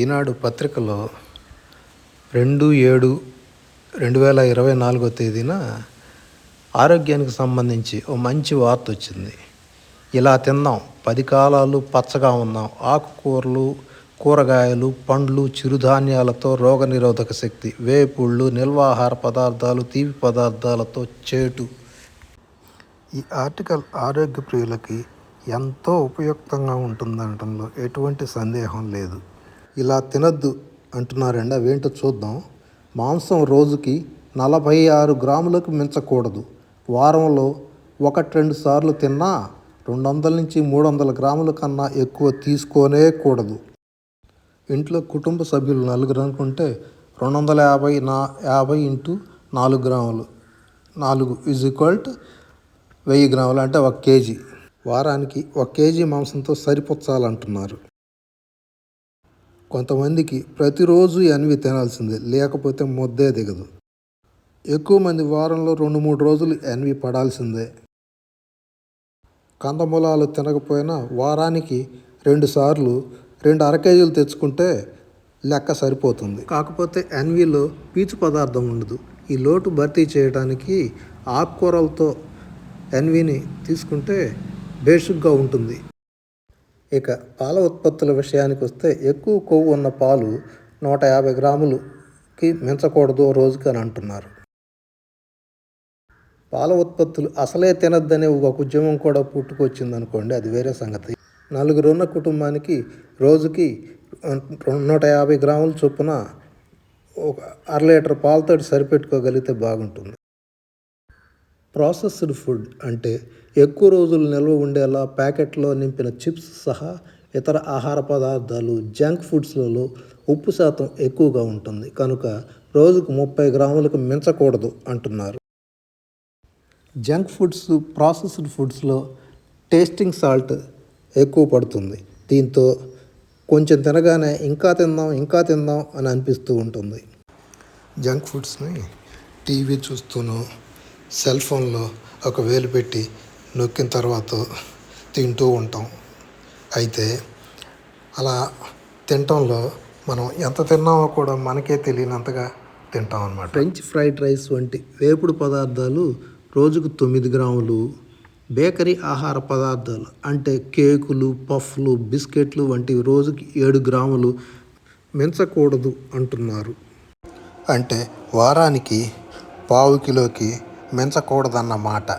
ఈనాడు పత్రికలో రెండు ఏడు రెండు వేల ఇరవై నాలుగో తేదీన ఆరోగ్యానికి సంబంధించి ఓ మంచి వార్త వచ్చింది. ఇలా తిందాం పది కాలాలు పచ్చగా ఉన్నాం. ఆకుకూరలు కూరగాయలు పండ్లు చిరుధాన్యాలతో రోగనిరోధక శక్తి వేపుళ్ళు నిల్వాహార పదార్థాలు తీపి పదార్థాలతో చేటు. ఈ ఆర్టికల్ ఆరోగ్య ప్రియులకి ఎంతో ఉపయుక్తంగా ఉంటుందనటంలో ఎటువంటి సందేహం లేదు. ఇలా తినద్దు అంటున్నారండి. అవేంటో చూద్దాం. మాంసం రోజుకి నలభై ఆరు గ్రాములకు మించకూడదు. వారంలో ఒకటి రెండు సార్లు తిన్నా రెండు వందల నుంచి మూడు వందల గ్రాముల కన్నా ఎక్కువ తీసుకోనే కూడదు. ఇంట్లో కుటుంబ సభ్యులు నలుగురు అనుకుంటే రెండు వందల యాభై నా యాభై ఇంటూ నాలుగు గ్రాములు. నాలుగు ఈజ్ ఈక్వల్ వెయ్యి గ్రాములు అంటే ఒక కేజీ. వారానికి ఒక కేజీ మాంసంతో సరిపుచ్చాలంటున్నారు. కొంతమందికి ప్రతిరోజు ఎన్వి తినాల్సిందే లేకపోతే ముద్దే దిగదు. ఎక్కువ మంది వారంలో రెండు మూడు రోజులు ఎన్వి పడాల్సిందే. కందమూలాలు తినకపోయినా వారానికి రెండు సార్లు రెండు అర కేజీలు తెచ్చుకుంటే లెక్క సరిపోతుంది. కాకపోతే ఎన్విలో పీచు పదార్థం ఉండదు. ఈ లోటు భర్తీ చేయడానికి ఆకుకూరలతో ఎన్విని తీసుకుంటే బేసిక్గా ఉంటుంది. ఇక పాల ఉత్పత్తుల విషయానికి వస్తే ఎక్కువ కొవ్వు ఉన్న పాలు నూట యాభై గ్రాములకి మించకూడదు రోజుకి అని అంటున్నారు. పాల ఉత్పత్తులు అసలే తినద్దనే ఒక ఉద్యమం కూడా పుట్టుకొచ్చింది అనుకోండి అది వేరే సంగతి. నలుగురున్న కుటుంబానికి రోజుకి నూట యాభై గ్రాముల చొప్పున ఒక అర లీటర్ పాలతోటి సరిపెట్టుకోగలిగితే బాగుంటుంది. ప్రాసెస్డ్ ఫుడ్ అంటే ఎక్కువ రోజులు నిల్వ ఉండేలా ప్యాకెట్లో నింపిన చిప్స్ సహా ఇతర ఆహార పదార్థాలు జంక్ ఫుడ్స్లలో ఉప్పు శాతం ఎక్కువగా ఉంటుంది. కనుక రోజుకు ముప్పై గ్రాములకు మించకూడదు అంటున్నారు. జంక్ ఫుడ్స్ ప్రాసెస్డ్ ఫుడ్స్లో టేస్టింగ్ సాల్ట్ ఎక్కువ పడుతుంది. దీంతో కొంచెం తినగానే ఇంకా తిందాం ఇంకా తిందాం అని అనిపిస్తూ ఉంటుంది. జంక్ ఫుడ్స్ని టీవీ చూస్తూనో సెల్ ఫోన్లో ఒక వేలు పెట్టి నొక్కిన తర్వాత తింటూ ఉంటాం. అయితే అలా తినటంలో మనం ఎంత తిన్నామో కూడా మనకే తెలియనంతగా తింటాం అన్నమాట. ఫ్రెంచ్ ఫ్రైడ్ రైస్ వంటి వేపుడు పదార్థాలు రోజుకు తొమ్మిది గ్రాములు. బేకరీ ఆహార పదార్థాలు అంటే కేకులు పఫ్లు బిస్కెట్లు వంటివి రోజుకి ఏడు గ్రాములు మించకూడదు అంటున్నారు. అంటే వారానికి పావు కిలోకి మించకూడదన్నమాట.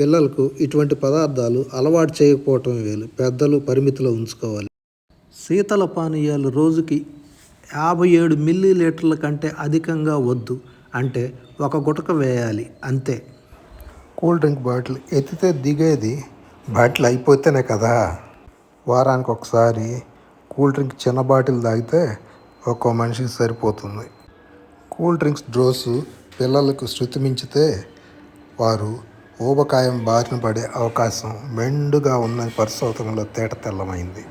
పిల్లలకు ఇటువంటి పదార్థాలు అలవాటు చేయకపోవటం వేలు. పెద్దలు పరిమితిలో ఉంచుకోవాలి. శీతల పానీయాలు రోజుకి యాభై ఏడు మిల్లీ లీటర్ల కంటే అధికంగా వద్దు. అంటే ఒక గుటక వేయాలి. అంతే. కూల్ డ్రింక్ బాటిల్ ఎత్తితే దిగేది బాటిల్ అయిపోతేనే కదా. వారానికి ఒకసారి కూల్ డ్రింక్ చిన్న బాటిల్ తాగితే ఒక్కో మనిషికి సరిపోతుంది. కూల్ డ్రింక్స్ డోసు పిల్లలకు శృతి మించితే వారు ఊబకాయం బారిన పడే అవకాశం మెండుగా ఉన్న పరిశోధనలో తేట తెల్లమైంది.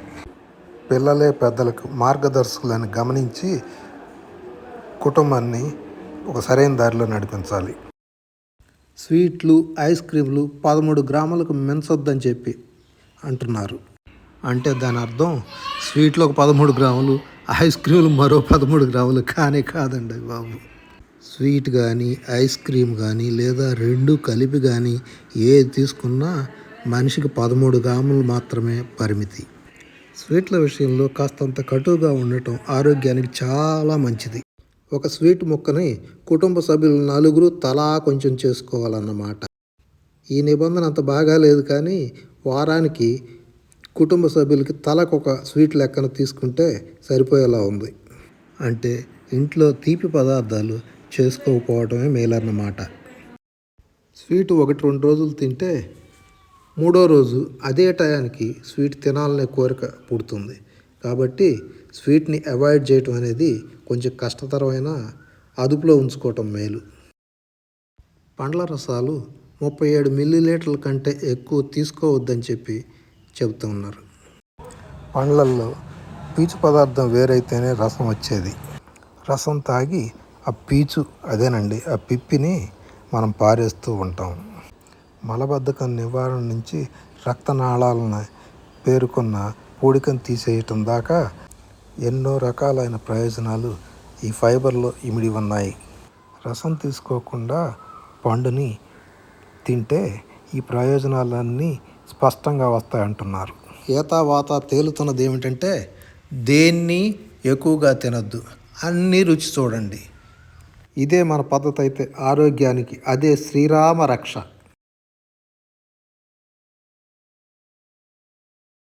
పిల్లలే పెద్దలకు మార్గదర్శకులను గమనించి కుటుంబాన్ని ఒక సరైన దారిలో నడిపించాలి. స్వీట్లు ఐస్ క్రీమ్లు పదమూడు గ్రాములకు మించొద్దని చెప్పి అంటున్నారు. అంటే దాని అర్థం స్వీట్లు ఒక పదమూడు గ్రాములు ఐస్ క్రీములు మరో పదమూడు గ్రాములు కానీ కాదండి బాబు. స్వీట్ కానీ ఐస్ క్రీమ్ కానీ లేదా రెండు కలిపి కానీ ఏది తీసుకున్నా మనిషికి పదమూడు గ్రాములు మాత్రమే పరిమితి. స్వీట్ల విషయంలో కాస్తంత కటువుగా ఉండటం ఆరోగ్యానికి చాలా మంచిది. ఒక స్వీట్ ముక్కని కుటుంబ సభ్యులు నలుగురు తలా కొంచెం చేసుకోవాలన్నమాట. ఈ నిబంధన అంత బాగా లేదు కానీ వారానికి కుటుంబ సభ్యులకి తలకు ఒక స్వీట్ లెక్కన తీసుకుంటే సరిపోయేలా ఉంది. అంటే ఇంట్లో తీపి పదార్థాలు చేసుకోకపోవడమే మేలన్నమాట. స్వీట్ ఒకటి రెండు రోజులు తింటే మూడో రోజు అదే టయానికి స్వీట్ తినాలనే కోరిక పుడుతుంది. కాబట్టి స్వీట్ని అవాయిడ్ చేయటం అనేది కొంచెం కష్టతరమైన అదుపులో ఉంచుకోవటం మేలు. పండ్ల రసాలు ముప్పై ఏడు మిల్లీలీటర్ల కంటే ఎక్కువ తీసుకోవద్దని చెప్పి చెబుతూ ఉన్నారు. పండ్లల్లో పీచు పదార్థం వేరైతేనే రసం వచ్చేది. రసం తాగి ఆ పీచు అదేనండి ఆ పిప్పిని మనం పారేస్తూ ఉంటాం. మలబద్ధకం నివారణ నుంచి రక్తనాళాలను పేరుకున్న పూడికను తీసేయటం దాకా ఎన్నో రకాలైన ప్రయోజనాలు ఈ ఫైబర్లో ఇమిడి ఉన్నాయి. రసం తీసుకోకుండా పండుని తింటే ఈ ప్రయోజనాలన్నీ స్పష్టంగా వస్తాయంటున్నారు. ఈత వాత తేలుతున్నది ఏమిటంటే దేన్ని ఎక్కువగా తినద్దు. అన్నీ రుచి చూడండి. ఇదే మన పద్ధతి అయితే ఆరోగ్యానికి అదే శ్రీరామ రక్ష